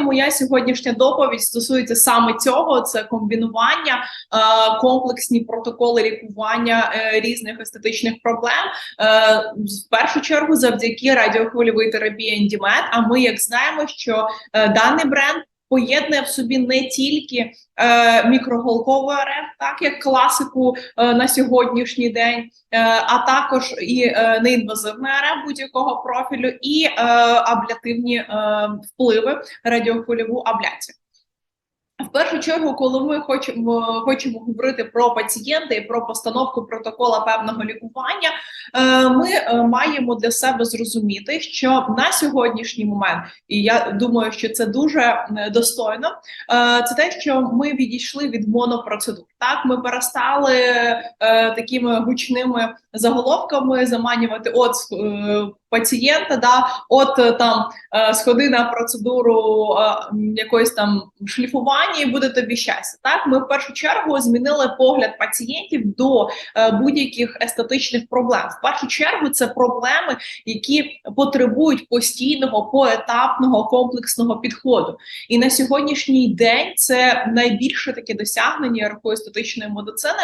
Моя сьогоднішня доповідь стосується саме цього: це комбінування, е, комплексні протоколи лікування е, різних естетичних проблем. Е, в першу чергу, завдяки радіохвильової терапії Ендімет. А ми як знаємо, що даний бренд поєднує в собі не тільки е, мікроголковий РФ, так як класику е, на сьогоднішній день, е, а також і е, неінвазивне РФ будь-якого профілю, і е, аблятивні е, впливи радіохвильову абляцію. В першу чергу, коли ми хочемо хочемо говорити про пацієнта і про постановку протокола певного лікування, е, ми е, маємо для себе зрозуміти, що на сьогоднішній момент, і я думаю, що це дуже е, достойно, це те, що ми відійшли від монопроцедур. Так, ми перестали такими гучними заголовками заманювати от пацієнта, да, от е, там е, сходи на процедуру е, якоїсь там шліфування, і буде тобі щастя. Так, ми в першу чергу змінили погляд пацієнтів до будь-яких естетичних проблем. В першу чергу це проблеми, які потребують постійного поетапного комплексного підходу. І на сьогоднішній день це найбільше таке досягнення рахую естетичної медицини,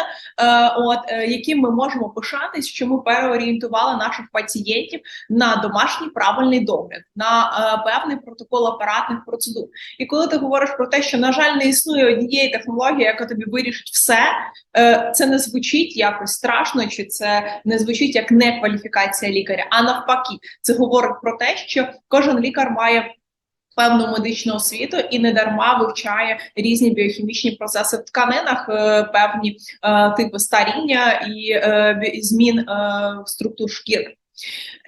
от яким ми можемо пишатись, що ми переорієнтували наших пацієнтів на домашній правильний догляд, на е, певний протокол апаратних процедур. І коли ти говориш про те, що на жаль не існує однієї технології, яка тобі вирішить все, е, це не звучить якось страшно, чи це не звучить як некваліфікація лікаря. А навпаки, це говорить про те, що кожен лікар має. Певну медичну освіту і не дарма вивчає різні біохімічні процеси в тканинах, е, певні типи старіння і змін структур шкіри.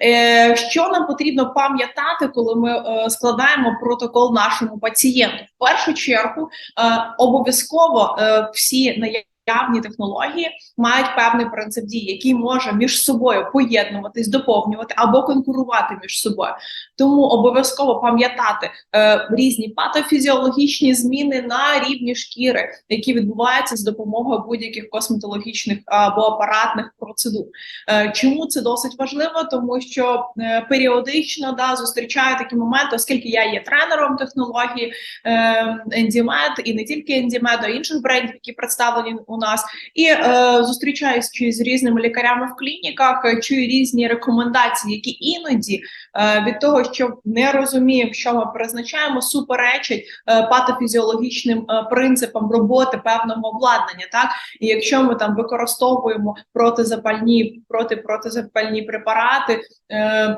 Е, що нам потрібно пам'ятати, коли ми е, складаємо протокол нашому пацієнту? В першу чергу е, обов'язково всі наявні Явні технології мають певний принцип дії, який може між собою поєднуватись, доповнювати або конкурувати між собою. Тому обов'язково пам'ятати е, різні патофізіологічні зміни на рівні шкіри, які відбуваються з допомогою будь-яких косметологічних або апаратних процедур. Е, чому це досить важливо? Тому що е, періодично да зустрічаю такі моменти, оскільки я є тренером технології е, Ендімед і не тільки Ендімед, а інших брендів, які представлені у нас, і е, зустрічаючись з різними лікарями в клініках, е, чую різні рекомендації, які іноді е, від того, що не розуміємо, що ми призначаємо, суперечать е, патофізіологічним е, принципам роботи певного обладнання. Так і якщо ми там використовуємо протизапальні протипротизапальні препарати. Е,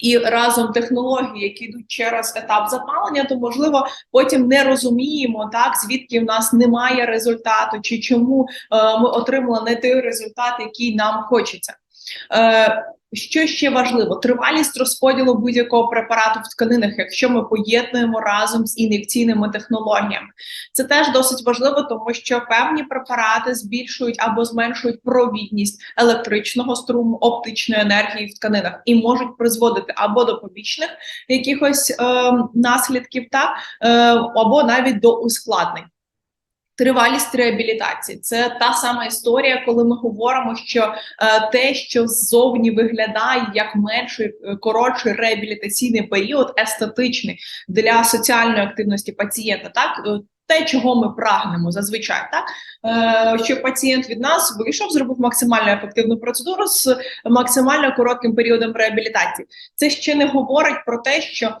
і разом технології, які йдуть через етап запалення, то можливо потім не розуміємо так, звідки в нас немає результату, чи чому е, ми отримали не той результат, який нам хочеться. Е, що ще важливо? Тривалість розподілу будь-якого препарату в тканинах, якщо ми поєднуємо разом з ін'єкційними технологіями, це теж досить важливо, тому що певні препарати збільшують або зменшують провідність електричного струму, оптичної енергії в тканинах і можуть призводити або до побічних якихось е, наслідків, так е, або навіть до ускладнень. Тривалість реабілітації. Це та сама історія, коли ми говоримо, що е, те, що ззовні виглядає як менший е, коротший реабілітаційний період, естетичний для соціальної активності пацієнта, так? Е, те, чого ми прагнемо зазвичай, так е, що пацієнт від нас вийшов, зробив максимально ефективну процедуру з максимально коротким періодом реабілітації. Це ще не говорить про те, що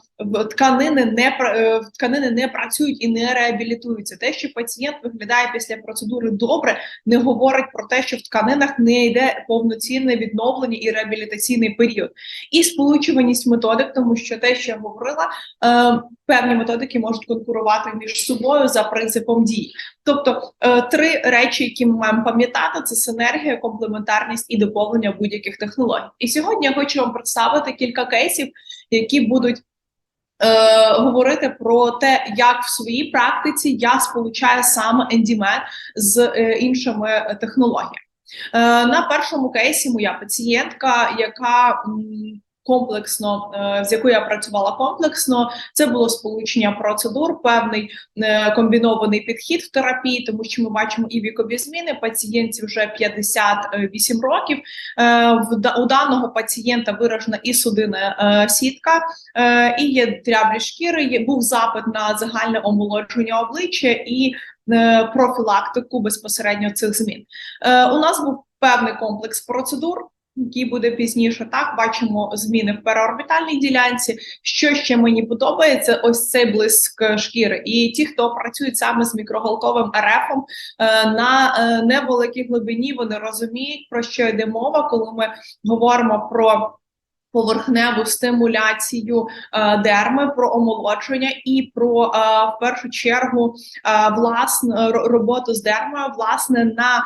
тканини не е, тканини не працюють і не реабілітуються. Те, що пацієнт виглядає після процедури добре, не говорить про те, що в тканинах не йде повноцінне відновлення і реабілітаційний період, і сполучуваність методик, тому що те, що я говорила, е, певні методики можуть конкурувати між собою за принципом дій. Тобто е, три речі, які ми маємо пам'ятати, це синергія, комплементарність і доповнення будь-яких технологій. І сьогодні я хочу вам представити кілька кейсів, які будуть. Е, говорити про те, як в своїй практиці я сполучаю саме ендімет з е, іншими технологіями. Е, на першому кейсі моя пацієнтка, яка м, комплексно, е, з якою я працювала комплексно, це було сполучення процедур, певний е, комбінований підхід в терапії, тому що ми бачимо і вікові зміни. Пацієнтів вже 58 років. Е, у даного пацієнта виражена і судинна сітка, і є дряблі шкіри. Був запит на загальне омолодження обличчя і профілактику безпосередньо цих змін. У нас був певний комплекс процедур який буде пізніше. Так бачимо зміни в переорбітальній ділянці. Що ще мені подобається, ось цей блиск шкіри. І ті, хто працюють саме з мікроголковим РФом е, на е, невеликій глибині, вони розуміють про що йде мова, коли ми говоримо про поверхневу стимуляцію е, дерми, про омолодження і про е, в першу чергу е, власне роботу з дермою, власне, на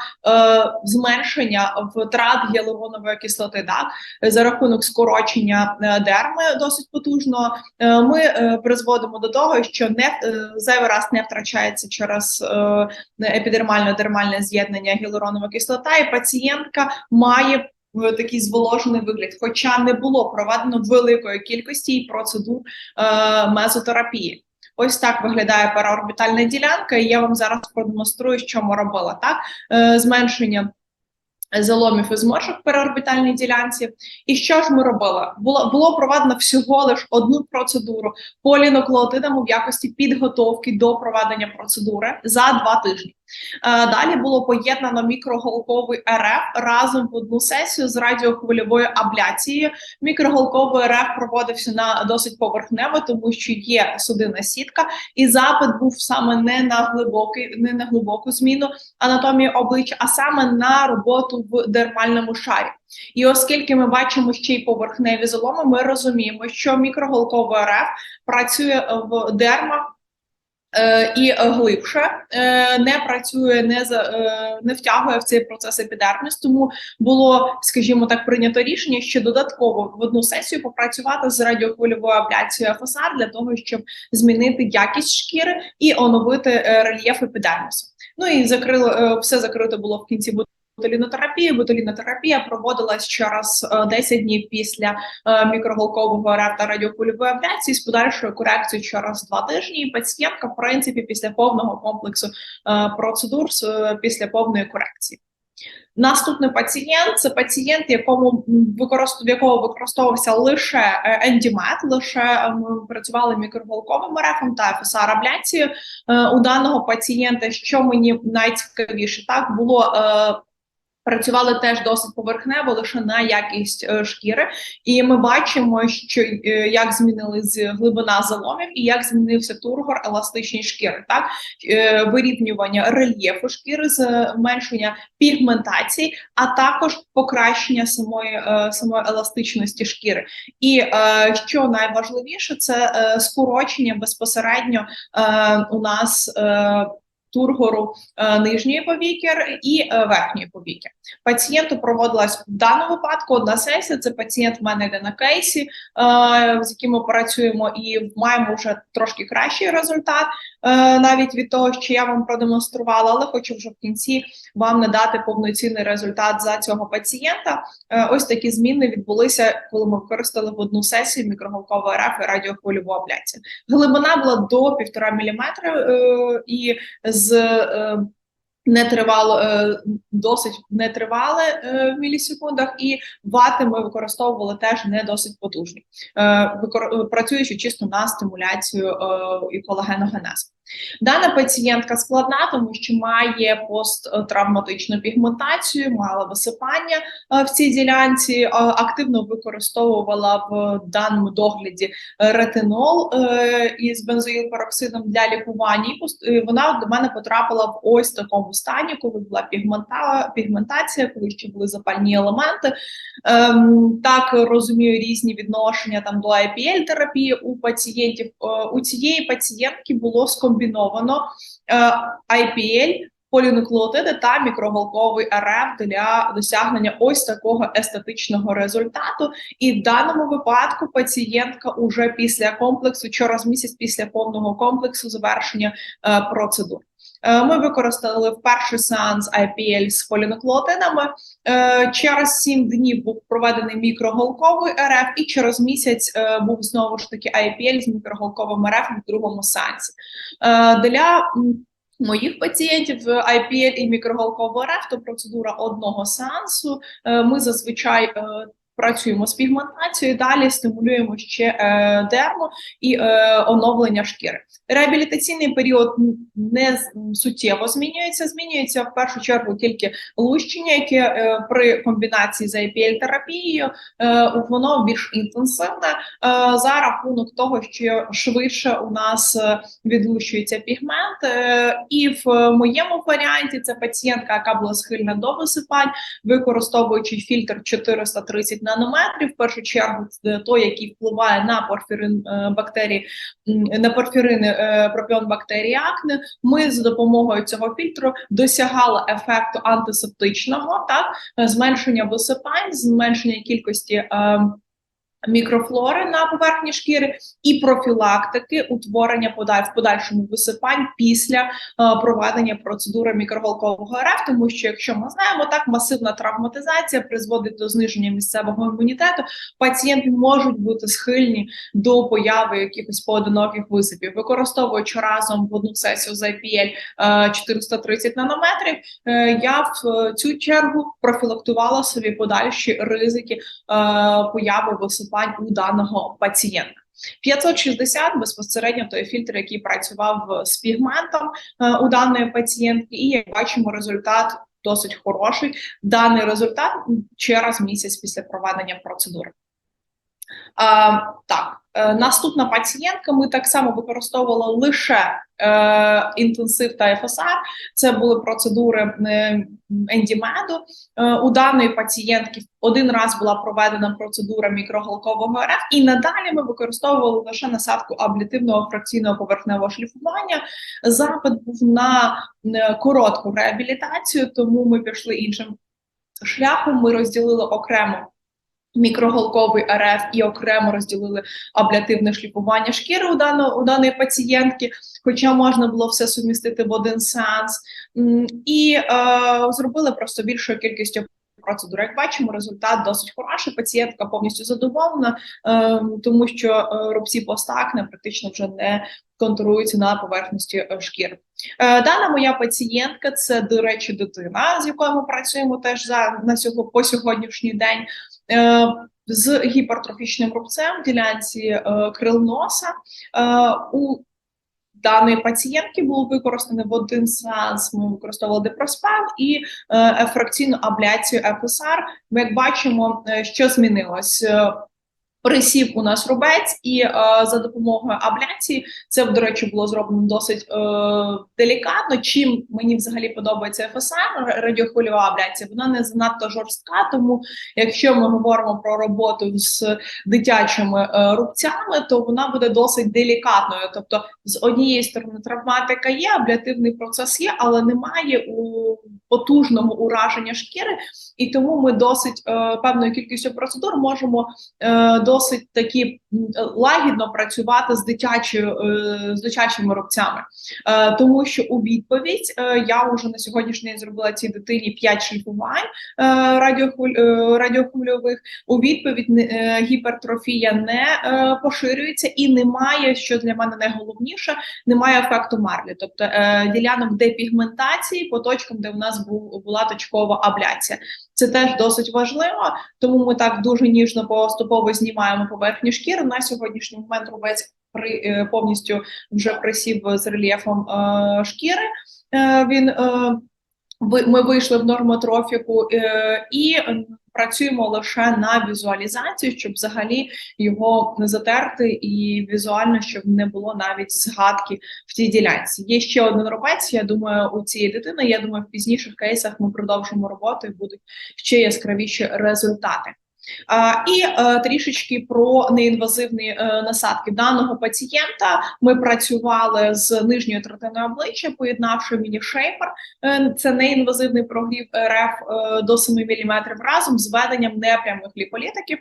зменшення втрат гіалуронової кислоти, так за рахунок скорочення дерми досить потужно. Ми призводимо до того, що не зайвий раз не втрачається через е, епідермально дермальне з'єднання гіалуронова кислота, і пацієнтка має такий зволожений вигляд, хоча не було проведено великої кількості процедур е, мезотерапії. Ось так виглядає переорбітальна ділянка, і я вам зараз продемонструю, що ми робили так: е, зменшення заломів і зморшок переорбітальній ділянці. І що ж ми робили? Було було проведено всього лише одну процедуру поліноклеотидами в якості підготовки до проведення процедури за два тижні. Е, далі було поєднано мікроголковий РФ разом в одну сесію з радіохвильовою абляцією. Мікроголковий РФ проводився на досить поверхнево, тому що є судинна сітка, і запит був саме не на глибокий, не на глибоку зміну анатомії обличчя, а саме на роботу в дермальному шарі. І оскільки ми бачимо ще й поверхневі заломи, ми розуміємо, що мікроголковий РФ працює в дермах і глибше е, не працює, не за е, не втягує в цей процес епідерміс. Тому було, скажімо так, прийнято рішення, що додатково в одну сесію попрацювати з радіохвильовою абляцією ФСР для того, щоб змінити якість шкіри і оновити рельєф епідермісу. Ну і закрило все закрито було в кінці ботулінотерапії. Ботулінотерапія проводилась через 10 е, днів після е, мікроголкового РФ та радіокульової абляції з подальшою корекцією через 2 тижні. І Пацієнтка, в принципі, після повного комплексу е, процедур після повної корекції. Наступний пацієнт це пацієнт, якому використов, якого використовувався лише ендімет, лише ми працювали мікроголковим рефом та ФСР абляцією. У даного пацієнта, що мені найцікавіше, так було Працювали теж досить поверхнево лише на якість е, шкіри, і ми бачимо, що е, як змінились глибина заломів і як змінився тургор еластичні шкіри, так е, вирівнювання рельєфу шкіри, зменшення пігментації, а також покращення самої самої еластичності шкіри. І що найважливіше, це скорочення безпосередньо у нас тургору е, нижньої повіки і е, верхньої повіки. Пацієнту проводилась в даному випадку одна сесія. Це пацієнт в мене йде на кейсі, е, з яким ми працюємо, і маємо вже трошки кращий результат, навіть від того, що я вам продемонструвала, але хочу вже в кінці вам надати повноцінний результат за цього пацієнта. Ось такі зміни відбулися, коли ми використали в одну сесію мікроголкової РФ і радіохвильову абляцію. Глибина була до 1,5 мм і з е, не тривало е, досить не тривали е, в мілісекундах, і вати ми використовували теж не досить потужні, працюючи чисто на стимуляцію і колагеногенез. Дана пацієнтка складна, тому що має посттравматичну пігментацію, мала висипання е, в цій ділянці, е, активно використовувала в даному догляді ретинол е, із бензоїлпероксидом для лікування. І вона до мене потрапила в ось такому стані, коли була пігмента, пігментація, коли ще були запальні елементи. Ем, так розумію різні відношення там до IPL терапії у пацієнтів. У цієї пацієнтки було скомбіновано скомбіновано е, IPL, полінуклеотиди та мікроголковий РФ для досягнення ось такого естетичного результату. І в даному випадку пацієнтка уже після комплексу, через місяць після повного комплексу завершення е, процедур. Е, Ми використали перший сеанс IPL з поліноклотинами. Е, Через 7 днів був проведений мікроголковий РФ, і через місяць е, був знову ж таки IPL з мікроголковим РФ в другому сеансі. Для моїх пацієнтів IPL і мікроголковий РФ то процедура одного сеансу. Ми зазвичай працюємо з пігментацією, далі стимулюємо ще е, дермо і е, оновлення шкіри. Реабілітаційний період не суттєво змінюється. Змінюється в першу чергу тільки лущення, яке е, при комбінації з IPL-терапією е, воно більш інтенсивне е, за рахунок того, що швидше у нас е, відлущується пігмент. Е, і в моєму варіанті це пацієнтка, яка була схильна до висипань, використовуючи фільтр 430 нанометрів. В першу чергу це той, який впливає на порфірин е, бактерії, на порфірини е, пропіон бактерії акне. Ми за допомогою цього фільтру досягали ефекту антисептичного, так е, зменшення висипань, зменшення кількості. Мікрофлори на поверхні шкіри і профілактики утворення подай в подальшому висипань після е, проведення процедури мікроголкового РФ, тому що якщо ми знаємо, так масивна травматизація призводить до зниження місцевого імунітету. Пацієнти можуть бути схильні до появи якихось поодиноких висипів, використовуючи разом в одну сесію з IPL е, 430 нанометрів. е, Я в е, цю чергу профілактувала собі подальші ризики е, появи висипань у даного пацієнта. 560 безпосередньо той фільтр, який працював з пігментом е, у даної пацієнтки, і як бачимо, результат досить хороший. Даний результат через місяць після проведення процедури. Так, е, наступна пацієнтка. Ми так само використовували лише е, інтенсив та ФСР. Це були процедури е, ендімеду. У даної пацієнтки один раз була проведена процедура мікроголкового РФ, і надалі ми використовували лише насадку аблітивного фракційного поверхневого шліфування. Запит був на коротку реабілітацію, тому ми пішли іншим шляхом. Ми розділили окремо мікроголковий РФ і окремо розділили аблятивне шліфування шкіри у даної, у даної пацієнтки, хоча можна було все сумістити в один сеанс, і е, зробили просто більшою кількістю процедур. Як бачимо, результат досить хороший. Пацієнтка повністю задоволена, е, тому що е, рубці постакне практично вже не контуруються на поверхності е, шкіри. Е, Дана моя пацієнтка це, до речі, дитина, з якою ми працюємо теж за на сього по сьогоднішній день. З гіпертрофічним рубцем в ділянці е, крил носа е, у даної пацієнтки було використано в один сеанс. Ми використовували депроспан і е, фракційну абляцію ФСР. Ми як бачимо, е, що змінилось. Присів у нас рубець, і е, за допомогою абляції це, до речі, було зроблено досить е, делікатно. Чим мені взагалі подобається ФСР, радіохвильова абляція, вона не занадто жорстка. Тому, якщо ми говоримо про роботу з дитячими е, рубцями, то вона буде досить делікатною. Тобто, з однієї сторони, травматика є, аблятивний процес є, але немає у потужного ураження шкіри, і тому ми досить е, певною кількістю процедур можемо е, досить такі лагідно працювати з дитячою е, з дитячими рубцями, е, тому що у відповідь е, я вже на сьогоднішній день зробила цій дитині 5 шліфувань е, е, радіохвильових. У відповідь е, гіпертрофія не е, поширюється і немає, що для мене найголовніше, немає ефекту марлі, тобто е, ділянок депігментації по точкам, де в нас була точкова абляція. Це теж досить важливо, тому ми так дуже ніжно поступово знімаємо поверхню шкіри. На сьогоднішній момент рубець при е, повністю вже присів з рельєфом е, шкіри. Е, він е, ми вийшли в нормотрофіку е, і працюємо лише на візуалізацію, щоб взагалі його не затерти, і візуально, щоб не було навіть згадки в цій ділянці. Є ще один робець. Я думаю, у цієї дитини. Я думаю, в пізніших кейсах ми продовжимо роботу і будуть ще яскравіші результати. І е, трішечки про неінвазивні е, насадки даного пацієнта. Ми працювали з нижньою третиною обличчя, поєднавши міні-шейпер. Е, це неінвазивний прогрів РФ до 7 мм разом з введенням непрямих ліполітиків.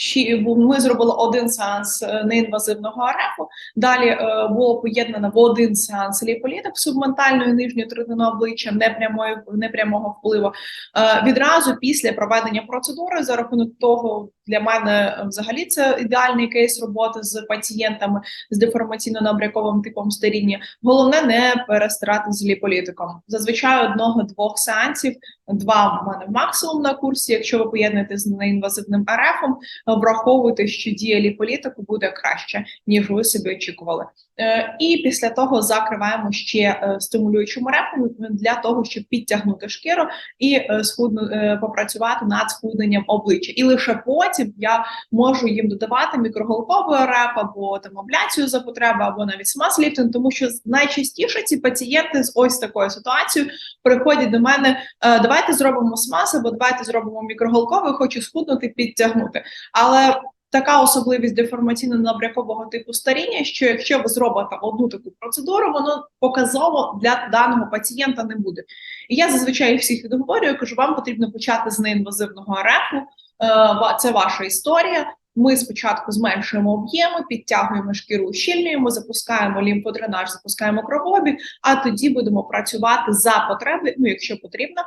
Е, Ще бу- ми зробили один сеанс е, неінвазивного арефу. Далі е, було поєднано в один сеанс ліполітик субментальної нижньої третини обличчя непрямої непрямого впливу. Е, відразу після проведення процедури, за рахунок того, для мене е, взагалі це ідеальний кейс роботи з пацієнтами з деформаційно-набряковим типом старіння. Головне не перестирати з ліполітиком. Зазвичай одного-двох сеансів, два в мене максимум на курсі. Якщо ви поєднуєте з неінвазивним РФом, враховуйте, що дія ліполітику буде краще, ніж ви собі очікували. Е, І після того закриваємо ще е, стимулюючим рефом для того, щоб підтягнути шкіру і е, схудну попрацювати над схудненням обличчя. І лише потім я можу їм додавати мікроголковий реп або там абляцію за потреби, або навіть смаз-ліфтинг, тому що найчастіше ці пацієнти з ось такою ситуацією приходять до мене. «Е, Давайте зробимо смаз, або давайте зробимо мікроголковий, хочу схуднути, підтягнути. Але така особливість деформаційно-набрякового типу старіння, що якщо ви зробите одну таку процедуру, воно показово для даного пацієнта не буде. І я зазвичай всіх відговорюю, кажу, вам потрібно почати з неінвазивного РФу, е, це ваша історія. Ми спочатку зменшуємо об'єми, підтягуємо шкіру, ущільнюємо, запускаємо лімфодренаж, запускаємо кровообіг, а тоді будемо працювати за потреби, ну якщо потрібно.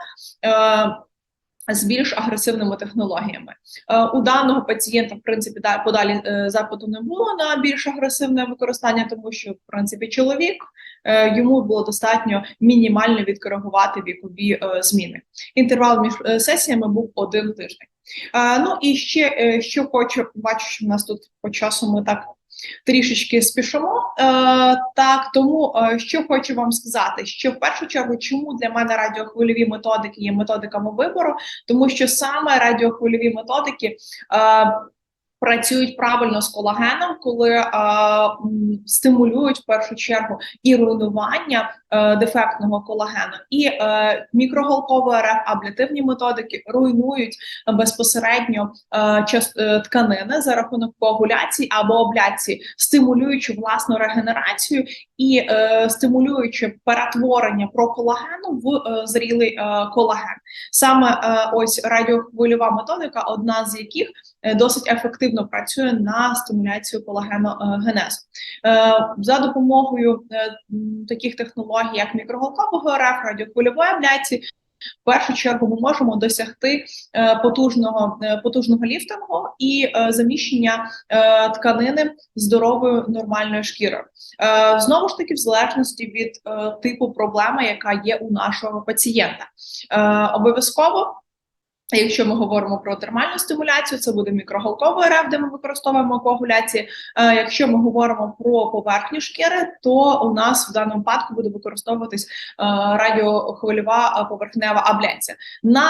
З більш агресивними технологіями Е, у даного пацієнта, в принципі, подалі е, запиту не було на більш агресивне використання, тому що в принципі чоловік е, йому було достатньо мінімально відкоригувати вікові зміни. Інтервал між сесіями був один тиждень. Ну і ще що хочу, бачу, що в нас тут по часу ми так трішечки спішимо. Е, так, тому е, що хочу вам сказати, що в першу чергу, чому для мене радіохвильові методики є методиками вибору, тому що саме радіохвильові методики. Е, Працюють правильно з колагеном, коли е, стимулюють в першу чергу і руйнування дефектного колагену, і е, мікроголковий РФ, аблятивні методики руйнують безпосередньо е, е, тканини за рахунок коагуляції або обляції, стимулюючи власну регенерацію і е, стимулюючи перетворення проколагену в е, зрілий е, колаген. Саме е, ось радіохвильова методика, одна з яких е, досить ефективно працює на стимуляцію колагеногенезу. Е, за допомогою е, таких технологій, як мікроголкового РФ, радіохвильової абляції, в першу чергу ми можемо досягти е, потужного е, потужного ліфтингу і е, заміщення тканини здоровою нормальною шкірою. Знову ж таки, в залежності від типу проблеми, яка є у нашого пацієнта, е, Якщо ми говоримо про термальну стимуляцію, це буде мікроголковий РФ, де ми використовуємо коагуляції. Е, якщо ми говоримо про поверхню шкіри, то у нас в даному випадку буде використовуватись е, радіохвильова е, поверхнева абляція. На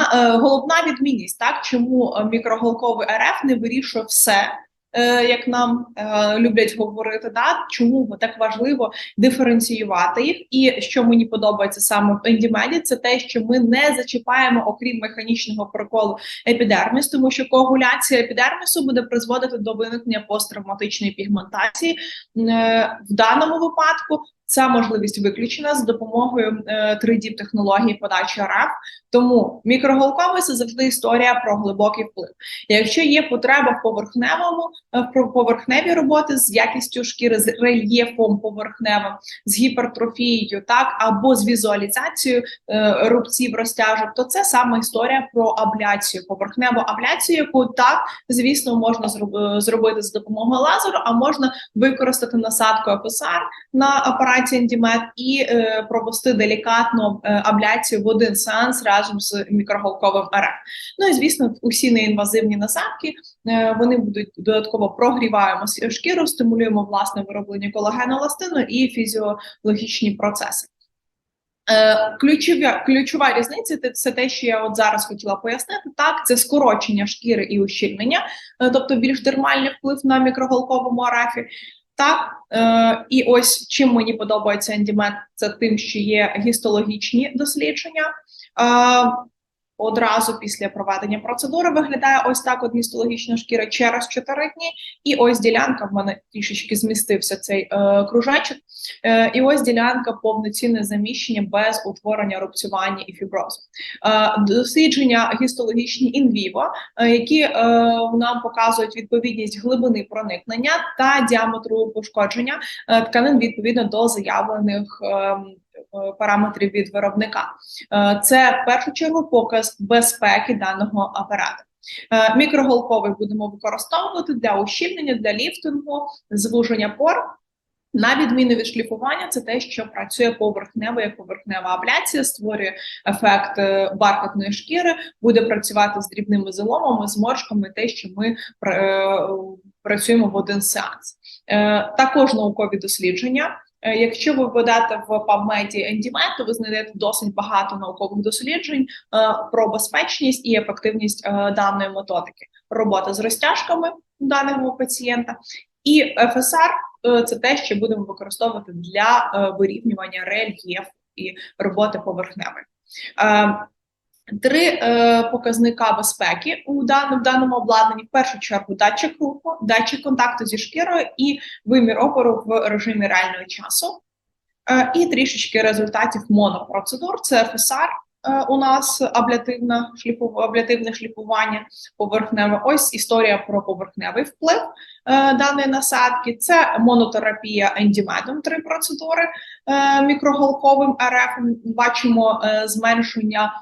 головна відмінність, так чому мікроголковий РФ не вирішує все. Е, Як нам е, люблять говорити, да чому так важливо диференціювати їх, і що мені подобається саме в ендімеді, це те, що ми не зачіпаємо, окрім механічного проколу епідерміс, тому що коагуляція епідермісу буде призводити до виникнення посттравматичної пігментації. Е, В даному випадку ця можливість виключена з допомогою е, 3D технології подачі РФ. Тому мікроголковий це завжди історія про глибокий вплив. Якщо є потреба в поверхневому е, в поверхневій роботи з якістю шкіри, з рельєфом поверхневим, з гіпертрофією, так або з візуалізацією е, рубців розтяжок, то це саме історія про абляцію, поверхневу абляцію, яку так звісно можна зроб- е, зробити з допомогою лазеру, а можна використати насадку ФСР на апараті Ендімет і е, провести делікатну е, абляцію в один сеанс разом з мікроголковим РФ. Ну і звісно, усі неінвазивні насадки е, вони будуть додатково прогріваємо шкіру, стимулюємо власне вироблення колагену еластину і фізіологічні процеси. Е, Ключова, ключова різниця це- те, що я от зараз хотіла пояснити. Так, це скорочення шкіри і ущільнення, е, тобто більш дермальний вплив на мікроголковому арафі. Так, е, і ось чим мені подобається ендімет, це тим, що є гістологічні дослідження. Е, Одразу після проведення процедури виглядає ось так от шкіра через 4 дні. І ось ділянка в мене трішечки змістився цей е, кружечок. Е, і ось ділянка повноцінне заміщення без утворення рубцювання і фіброзу. Е, дослідження гістологічні інвіво, е, які е, нам показують відповідність глибини проникнення та діаметру пошкодження е, тканин відповідно до заявлених. е, Параметрів від виробника Е, це в першу чергу показ безпеки даного апарату. Е, Мікроголковий будемо використовувати для ущільнення, для ліфтингу, звуження пор. На відміну від шліфування, це те, що працює поверхнево як поверхнева абляція, створює ефект е, бархатної шкіри, буде працювати з дрібними зеломами, зморшками, те, що ми е, працюємо в один сеанс. Е, Також наукові дослідження. Е, Якщо ви введете в PubMed Endymion, то ви знайдете досить багато наукових досліджень е, про безпечність і ефективність е, даної методики. Робота з розтяжками даного пацієнта і ФСР це те, що будемо використовувати для вирівнювання рельєфу і роботи поверхневої. Три е, показника безпеки у даному, в даному обладнанні: в першу чергу датчик руху, датчик контакту зі шкірою і вимір опору в режимі реального часу. Е, і трішечки результатів монопроцедур. Це ФСР е, у нас аблятивна шліфу, аблятивне шліфування поверхневе. Ось історія про поверхневий вплив е, даної насадки. Це монотерапія ендімедом, три процедури е, мікроголковим РФ. Бачимо е, зменшення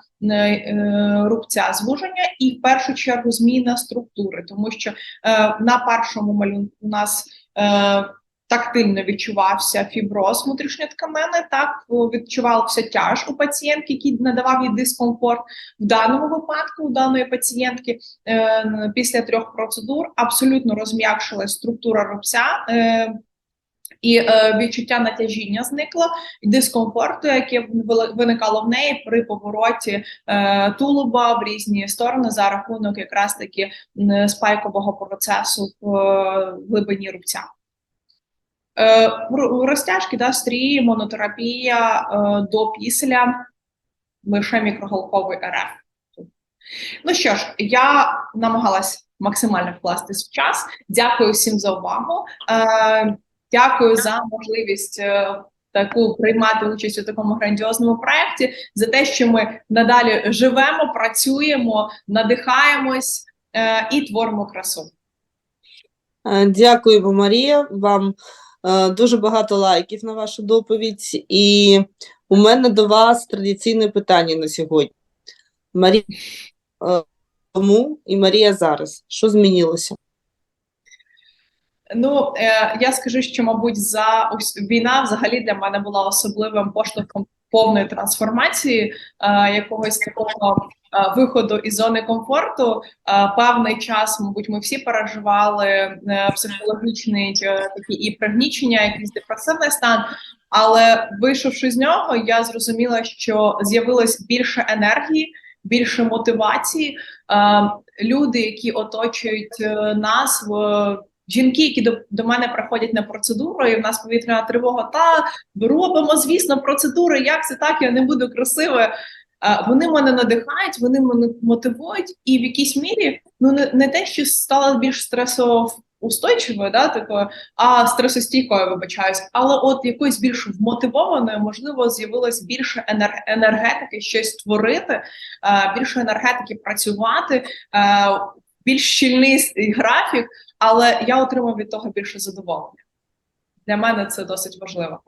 рубця звуження і в першу чергу зміна структури, тому що е, на першому малюнку у нас е, тактильно відчувався фіброз внутрішньотканини, так відчувався тяж у пацієнтки, який надавав їй дискомфорт. В даному випадку у даної пацієнтки е, після трьох процедур абсолютно розм'якшилась структура рубця. Е, і е, відчуття натяжіння зникло, і дискомфорту, яке виникало в неї при повороті е, тулуба в різні сторони за рахунок якраз таки спайкового процесу в е, глибині рубця. Е, розтяжки, да, стрії, монотерапія е, до після лише мікроголковий РФ. Ну що ж, я намагалась максимально вкластись в час. Дякую всім за увагу. Е, дякую за можливість е, таку приймати участь у такому грандіозному проєкті, за те, що ми надалі живемо, працюємо, надихаємось е, і творимо красу. Е, Дякуємо, Марія. Вам е, дуже багато лайків на вашу доповідь. І у мене до вас традиційне питання на сьогодні. Марія е, тому і Марія зараз. Що змінилося? Ну е, я скажу, що мабуть за війна взагалі для мене була особливим поштовхом повної трансформації, е, якогось такого е, виходу із зони комфорту. Е, певний час, мабуть, ми всі переживали е, психологічний е, і пригнічення, якийсь депресивний стан. Але вийшовши з нього, я зрозуміла, що з'явилось більше енергії, більше мотивації. Люди, які оточують нас в жінки, які до, до мене приходять на процедуру, і в нас повітряна тривога, та робимо, звісно, процедури. Як це так? Я не буду красивою. Вони мене надихають, вони мене мотивують, і в якійсь мірі ну не, не те, що стала більш стресоустойчивою, да, такою, а стресостійкою, вибачаюсь, але от якоюсь більш вмотивованою, можливо, з'явилось більше енергетики, щось творити, більше енергетики працювати, більш щільний графік, але я отримав від того більше задоволення. Для мене це досить важливо.